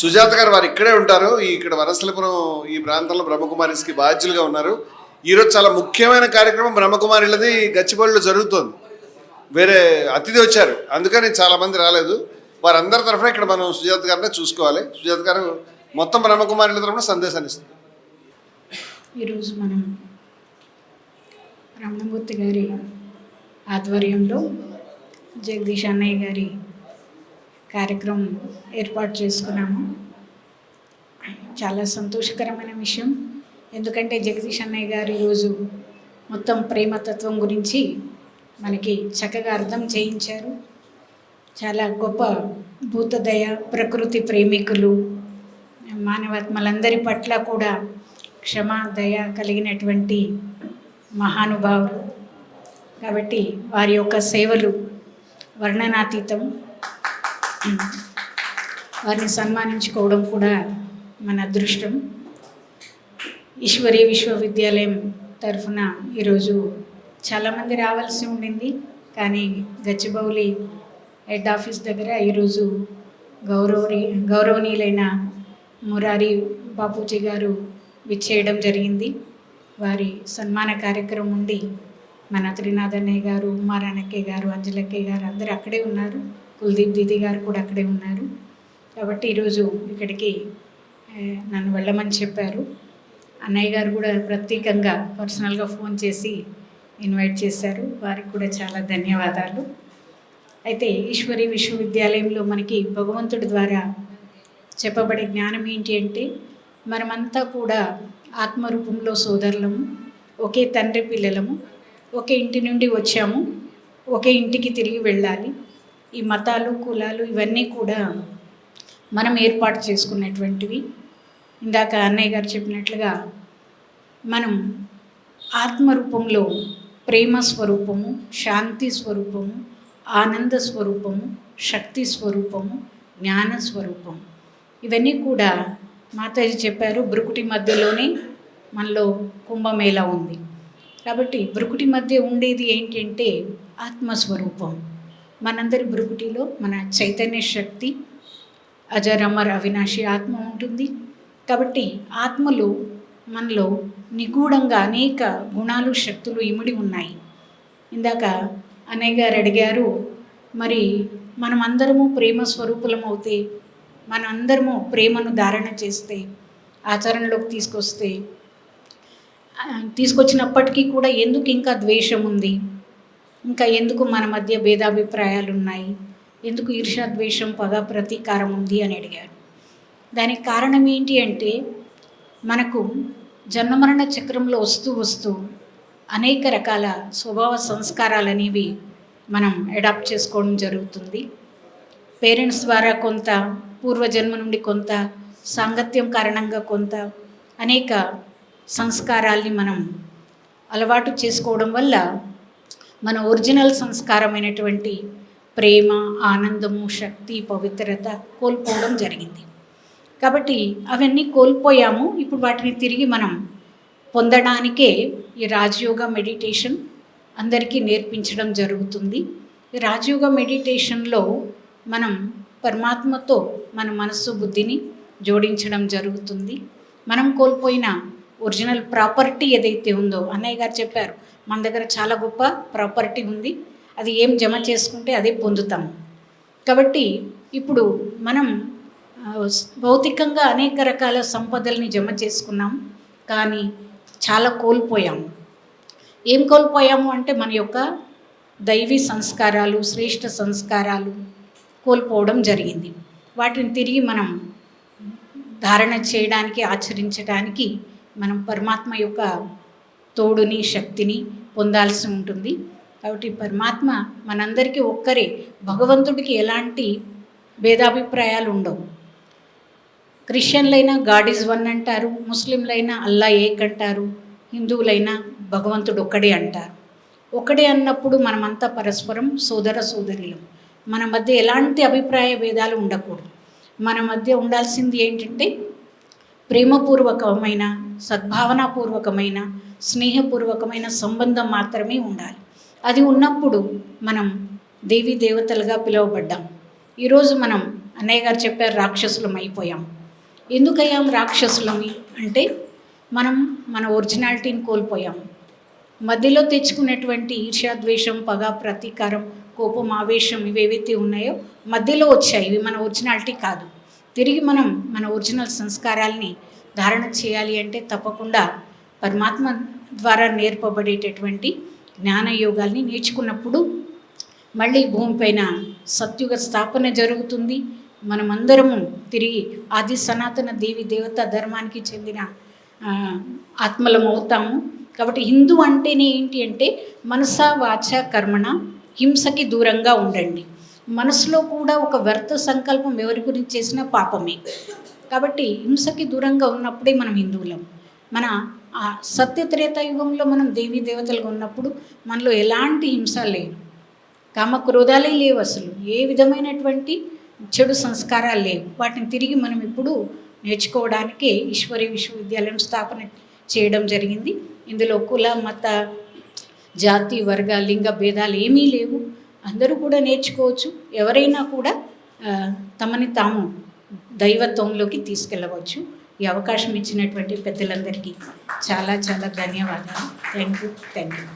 సుజాత గారు వారు ఇక్కడే ఉంటారు. ఇక్కడ వరసలపురం ఈ ప్రాంతంలో బ్రహ్మకుమారిస్కి బాధ్యులుగా ఉన్నారు. ఈరోజు చాలా ముఖ్యమైన కార్యక్రమం బ్రహ్మకుమారిలది. గచ్చిబౌలిలో జరుగుతోంది. వేరే అతిథి వచ్చారు. అందుకని చాలా మంది రాలేదు. వారందరి తరఫున ఇక్కడ మనం సుజాత గారినే చూసుకోవాలి. సుజాత గారు మొత్తం బ్రహ్మకుమారిల తరఫున సందేశాన్ని ఇస్తుంది ఈరోజు మనం రమణమూర్తి గారి ఆధ్వర్యంలో జగదీష్ అన్నయ్య గారి కార్యక్రమం ఏర్పాటు చేసుకున్నాము. చాలా సంతోషకరమైన విషయం. ఎందుకంటే జగదీష్ అన్నయ్య గారు ఈరోజు మొత్తం ప్రేమతత్వం గురించి మనకి చక్కగా అర్థం చేయించారు. చాలా గొప్ప భూతదయ ప్రకృతి ప్రేమికులు మానవాత్మలందరి పట్ల కూడా క్షమ దయ కలిగినటువంటి మహానుభావులు. కాబట్టి వారి యొక్క సేవలు వర్ణనాతీతం. వారిని సన్మానించుకోవడం కూడా మన అదృష్టం. ఈశ్వరీ విశ్వవిద్యాలయం తరఫున ఈరోజు చాలామంది రావాల్సి ఉండింది. కానీ గచ్చిబౌలి హెడ్ ఆఫీస్ దగ్గర ఈరోజు గౌరవని గౌరవనీయులైన మురారి బాపూజీ గారు విచ్చేయడం జరిగింది. వారి సన్మాన కార్యక్రమం ఉండి మన త్రినాథన్నయ్య గారు ఉమారాణక్కయ్య గారు అంజలక్య గారు అందరూ అక్కడే ఉన్నారు. కుల్దీప్ దీది గారు కూడా అక్కడే ఉన్నారు. కాబట్టి ఈరోజు ఇక్కడికి నన్ను వెళ్ళమని చెప్పారు. అన్నయ్య గారు కూడా ప్రత్యేకంగా పర్సనల్గా ఫోన్ చేసి ఇన్వైట్ చేశారు. వారికి కూడా చాలా ధన్యవాదాలు. అయితే ఈశ్వరి విశ్వవిద్యాలయంలో మనకి భగవంతుడి ద్వారా చెప్పబడే జ్ఞానం ఏంటి అంటే మనమంతా కూడా ఆత్మరూపంలో సోదరులము ఒకే తండ్రి పిల్లలము ఒకే ఇంటి నుండి వచ్చాము ఒకే ఇంటికి తిరిగి వెళ్ళాలి. ఈ మతాలు కులాలు ఇవన్నీ కూడా మనం ఏర్పాటు చేసుకున్నటువంటివి ఇందాక అన్నయ్య గారు చెప్పినట్లుగా మనం ఆత్మరూపంలో ప్రేమ స్వరూపము శాంతి స్వరూపము ఆనంద స్వరూపము శక్తి స్వరూపము జ్ఞాన స్వరూపము. ఇవన్నీ కూడా మాతాజీ చెప్పారు బ్రుకుటి మధ్యలోనే మనలో కుంభమేళ ఉంది. కాబట్టి బ్రుకుటి మధ్య ఉండేది ఏంటంటే ఆత్మస్వరూపం. మనందరి బ్రుకుటిలో మన చైతన్య శక్తి అజరమర్ అవినాశి ఆత్మ ఉంటుంది. కాబట్టి ఆత్మలో మనలో నిగూఢంగా అనేక గుణాలు శక్తులు ఇమిడి ఉన్నాయి. ఇందాక అన్నయ్య గారు అడిగారు మరి మనం అందరము ప్రేమ స్వరూపులమవుతే మనందరము ప్రేమను ధారణ చేస్తే ఆచరణలోకి తీసుకొస్తే తీసుకొచ్చినప్పటికీ కూడా ఎందుకు ఇంకా ద్వేషం ఉంది? ఇంకా ఎందుకు మన మధ్య భేదాభిప్రాయాలు ఉన్నాయి ఎందుకు ఈర్షాద్వేషం పగ ప్రతీకారం ఉంది అని అడిగారు. దానికి కారణం ఏంటి అంటే మనకు జన్మమరణ చక్రంలో వస్తూ వస్తూ అనేక రకాల స్వభావ సంస్కారాలు అనేవి మనం అడాప్ట్ చేసుకోవడం జరుగుతుంది. పేరెంట్స్ ద్వారా కొంత పూర్వజన్మ నుండి కొంత సాంగత్యం కారణంగా కొంత అనేక సంస్కారాల్ని మనం అలవాటు చేసుకోవడం వల్ల మన ఒరిజినల్ సంస్కారమైనటువంటి ప్రేమ ఆనందము శక్తి పవిత్రత కోల్పోవడం జరిగింది. కాబట్టి అవన్నీ కోల్పోయాము. ఇప్పుడు వాటిని తిరిగి మనం పొందడానికే ఈ రాజయోగ మెడిటేషన్ అందరికీ నేర్పించడం జరుగుతుంది. ఈ రాజయోగ మెడిటేషన్లో మనం పరమాత్మతో మన మనస్సు బుద్ధిని జోడించడం జరుగుతుంది. మనం కోల్పోయిన ఒరిజినల్ ప్రాపర్టీ ఏదైతే ఉందో అన్నయ్య గారు చెప్పారు మన దగ్గర చాలా గొప్ప ప్రాపర్టీ ఉంది. అది ఏం జమ చేసుకుంటే అదే పొందుతాము కాబట్టి ఇప్పుడు మనం భౌతికంగా అనేక రకాల సంపదల్ని జమ చేసుకున్నాం. కానీ చాలా కోల్పోయాము ఏం కోల్పోయాము అంటే మన యొక్క దైవీ సంస్కారాలు శ్రేష్ఠ సంస్కారాలు కోల్పోవడం జరిగింది. వాటిని తిరిగి మనం ధారణ చేయడానికి ఆచరించడానికి మనం పరమాత్మ యొక్క తోడుని శక్తిని పొందాల్సి ఉంటుంది. కాబట్టి పరమాత్మ మనందరికీ ఒక్కరే. భగవంతుడికి ఎలాంటి భేదాభిప్రాయాలు ఉండవు. క్రిస్టియన్లైనా గాడ్ ఈజ్ వన్ అంటారు. ముస్లింలైనా అల్లా ఏక్ అంటారు. హిందువులైనా భగవంతుడు ఒక్కడే అంటారు. ఒకడే అన్నప్పుడు మనమంతా పరస్పరం సోదర సోదరిలం. మన మధ్య ఎలాంటి అభిప్రాయ భేదాలు ఉండకూడదు. మన మధ్య ఉండాల్సింది ఏంటంటే ప్రేమపూర్వకమైన సద్భావనాపూర్వకమైన స్నేహపూర్వకమైన సంబంధం మాత్రమే ఉండాలి. అది ఉన్నప్పుడు మనం దేవీ దేవతలుగా పిలువబడ్డాం. ఈరోజు మనం అన్నయ్య గారు చెప్పారు రాక్షసులం అయిపోయాం. ఎందుకయ్యాం రాక్షసులమి అంటే మనం మన ఒరిజినాలిటీని కోల్పోయాం. మధ్యలో తెచ్చుకున్నటువంటి ఈర్ష్య ద్వేషం పగ ప్రతీకారం కోపం ఆవేశం ఇవేవైతే ఉన్నాయో మధ్యలో వచ్చాయి. ఇవి మన ఒరిజినాలిటీ కాదు. తిరిగి మనం మన ఒరిజినల్ సంస్కారాల్ని ధారణ చేయాలి అంటే తప్పకుండా పరమాత్మ ద్వారా నేర్పబడేటటువంటి జ్ఞాన యోగాల్ని నేర్చుకున్నప్పుడు మళ్ళీ భూమిపైన సత్యుగ స్థాపన జరుగుతుంది. మనమందరము తిరిగి ఆది సనాతన దేవి దేవత ధర్మానికి చెందిన ఆత్మలం అవుతాము. కాబట్టి హిందూ అంటేనే ఏంటి అంటే మనస వాచ కర్మణ హింసకి దూరంగా ఉండండి. మనసులో కూడా ఒక వ్యర్థ సంకల్పం ఎవరి గురించి చేసినా పాపమే. కాబట్టి హింసకి దూరంగా ఉన్నప్పుడే మనం హిందువులం. మన ఆ సత్యత్రేత యుగంలో మనం దేవీ దేవతలుగా ఉన్నప్పుడు మనలో ఎలాంటి హింస లేదు. కామక్రోధాలే లేవు అసలు. ఏ విధమైనటువంటి చెడు సంస్కారాలు లేవు. వాటిని తిరిగి మనం ఇప్పుడు నేర్చుకోవడానికే ఈశ్వరి విశ్వవిద్యాలయం స్థాపన చేయడం జరిగింది. ఇందులో కుల మత జాతి వర్గ లింగ భేదాలు ఏమీ లేవు. అందరూ కూడా నేర్చుకోవచ్చు. ఎవరైనా కూడా తమని తాము దైవత్వంలోకి తీసుకెళ్ళవచ్చు. ఈ అవకాశం ఇచ్చినటువంటి పెద్దలందరికీ చాలా చాలా ధన్యవాదాలు. Thank you thank you